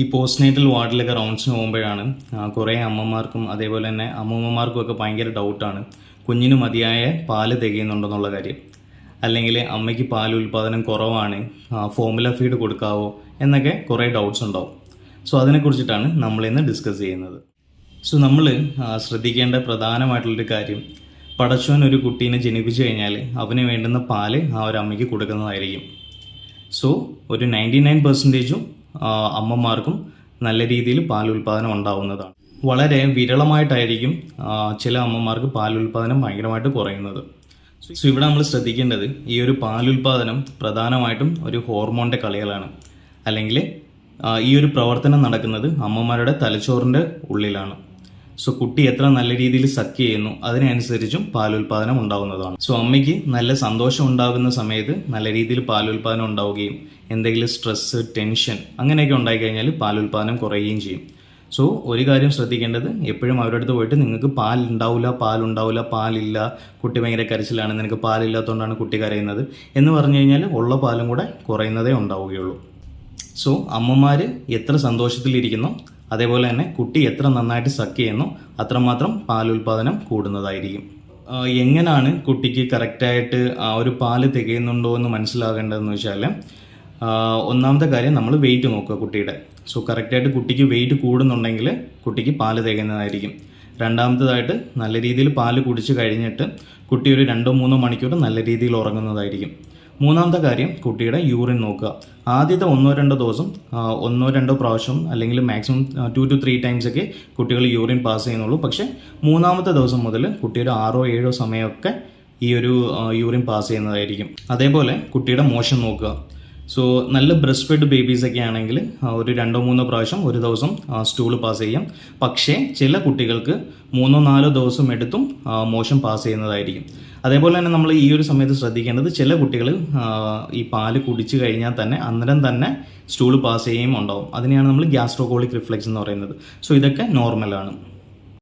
ഈ post natal വാർഡിലൊക്കെ റൗണ്ട്സിന് പോകുമ്പോഴാണ് കുറേ അമ്മമാർക്കും അതേപോലെ തന്നെ അമ്മൂമ്മമാർക്കും ഒക്കെ ഭയങ്കര ഡൗട്ടാണ് കുഞ്ഞിന് മതിയായ പാൽ തികയുന്നുണ്ടെന്നുള്ള കാര്യം. അല്ലെങ്കിൽ അമ്മയ്ക്ക് പാൽ ഉൽപ്പാദനം കുറവാണ് ഫോമുല ഫീഡ് കൊടുക്കാവോ എന്നൊക്കെ കുറേ ഡൗട്ട്സ് ഉണ്ടാവും. സോ അതിനെക്കുറിച്ചിട്ടാണ് നമ്മളിന്ന് ഡിസ്കസ് ചെയ്യുന്നത്. സോ നമ്മൾ ശ്രദ്ധിക്കേണ്ട പ്രധാനമായിട്ടുള്ളൊരു കാര്യം പടച്ചോൻ ഒരു കുട്ടീനെ ജനിപ്പിച്ചു കഴിഞ്ഞാൽ അവന് വേണ്ടുന്ന പാൽ ആ ഒരു അമ്മയ്ക്ക് കൊടുക്കുന്നതായിരിക്കും. സോ ഒരു നയന്റി നയൻ പെർസെന്റേജും അമ്മമാർക്കും നല്ല രീതിയിൽ പാൽ ഉൽപ്പാദനം ഉണ്ടാവുന്നതാണ്. വളരെ വിരളമായിട്ടായിരിക്കും ചില അമ്മമാർക്ക് പാൽ ഉൽപ്പാദനം ഭയങ്കരമായിട്ട് കുറയുന്നത്. സോ ഇവിടെ നമ്മൾ ശ്രദ്ധിക്കേണ്ടത് ഈ ഒരു പാൽ ഉൽപ്പാദനം പ്രധാനമായിട്ടും ഒരു ഹോർമോണിന്റെ കളികളാണ്. അല്ലെങ്കിൽ ഈ ഒരു പ്രവർത്തനം നടക്കുന്നത് അമ്മമാരുടെ തലച്ചോറിന്റെ ഉള്ളിലാണ്. സോ കുട്ടി എത്ര നല്ല രീതിയിൽ സക്ക് ചെയ്യുന്നു അതിനനുസരിച്ചും പാലുൽപാദനം ഉണ്ടാവുന്നതാണ് സോ അമ്മയ്ക്ക് നല്ല സന്തോഷം ഉണ്ടാകുന്ന സമയത്ത് നല്ല രീതിയിൽ പാലുൽപാദനം ഉണ്ടാവുകയും എന്തെങ്കിലും സ്ട്രെസ് ടെൻഷൻ അങ്ങനെയൊക്കെ ഉണ്ടായിക്കഴിഞ്ഞാൽ പാലുൽപാദനം കുറയുകയും ചെയ്യും. സോ ഒരു കാര്യം ശ്രദ്ധിക്കേണ്ടത് എപ്പോഴും അവരുടെ അടുത്ത് പോയിട്ട് നിങ്ങൾക്ക് പാൽ ഉണ്ടാവില്ല പാൽ ഉണ്ടാവില്ല പാലില്ല കുട്ടി ഭയങ്കര കരച്ചിലാണ് നിനക്ക് പാലില്ലാത്തതുകൊണ്ടാണ് കുട്ടി കരയുന്നത് എന്ന് പറഞ്ഞു കഴിഞ്ഞാൽ ഉള്ള പാലും കൂടെ കുറയുന്നതേ ഉണ്ടാവുകയുള്ളൂ. സോ അമ്മമാർ എത്ര സന്തോഷത്തിലിരിക്കുന്നു അതേപോലെ തന്നെ കുട്ടി എത്ര നന്നായിട്ട് സക്ക് ചെയ്യുന്നു അത്രമാത്രം പാലുൽപാദനം കൂടുന്നതായിരിക്കും. എങ്ങനെയാണ് കുട്ടിക്ക് കറക്റ്റായിട്ട് ആ ഒരു പാൽ തികയുന്നുണ്ടോ എന്ന് മനസ്സിലാകേണ്ടതെന്ന് വെച്ചാൽ ഒന്നാമത്തെ കാര്യം നമ്മൾ വെയിറ്റ് നോക്കുക കുട്ടിയുടെ. സോ കറക്റ്റായിട്ട് കുട്ടിക്ക് വെയിറ്റ് കൂടുന്നുണ്ടെങ്കിൽ കുട്ടിക്ക് പാൽ തികയുന്നതായിരിക്കും. രണ്ടാമത്തേതായിട്ട് നല്ല രീതിയിൽ പാൽ കുടിച്ച് കഴിഞ്ഞിട്ട് കുട്ടി ഒരു രണ്ടോ മൂന്നോ മണിക്കൂർ നല്ല രീതിയിൽ ഉറങ്ങുന്നതായിരിക്കും. മൂന്നാമത്തെ കാര്യം കുട്ടിയുടെ യൂറിൻ നോക്കുക. ആദ്യത്തെ ഒന്നോ രണ്ടോ ദിവസം ഒന്നോ രണ്ടോ പ്രാവശ്യം അല്ലെങ്കിൽ maximum two two three times ഒക്കെ കുട്ടികൾ യൂറിൻ പാസ് ചെയ്യുന്നുള്ളൂ. പക്ഷേ മൂന്നാമത്തെ ദിവസം മുതൽ കുട്ടിയുടെ ആറോ ഏഴോ സമയമൊക്കെ ഈ ഒരു യൂറിൻ പാസ് ചെയ്യുന്നതായിരിക്കും. അതേപോലെ കുട്ടിയുടെ മോഷൻ നോക്കുക. സോ നല്ല ബ്രസ്റ്റ് ഫെഡ് ബേബീസ് ഒക്കെ ആണെങ്കിൽ ഒരു രണ്ടോ മൂന്നോ പ്രാവശ്യം ഒരു ദിവസം സ്റ്റൂൾ പാസ് ചെയ്യാം. പക്ഷേ ചില കുട്ടികൾക്ക് മൂന്നോ നാലോ ദിവസം എടുത്തും മോശം പാസ് ചെയ്യുന്നതായിരിക്കും. അതേപോലെ തന്നെ നമ്മൾ ഈ ഒരു സമയത്ത് ശ്രദ്ധിക്കേണ്ടത് ചില കുട്ടികൾ ഈ പാൽ കുടിച്ചു കഴിഞ്ഞാൽ തന്നെ അന്നേരം തന്നെ സ്റ്റൂൾ പാസ് ചെയ്യുകയും ഉണ്ടാവും. അതിനെയാണ് നമ്മൾ ഗ്യാസ്ട്രോകോളിക് റിഫ്ലക്സ് എന്ന് പറയുന്നത്. സോ ഇതൊക്കെ നോർമലാണ്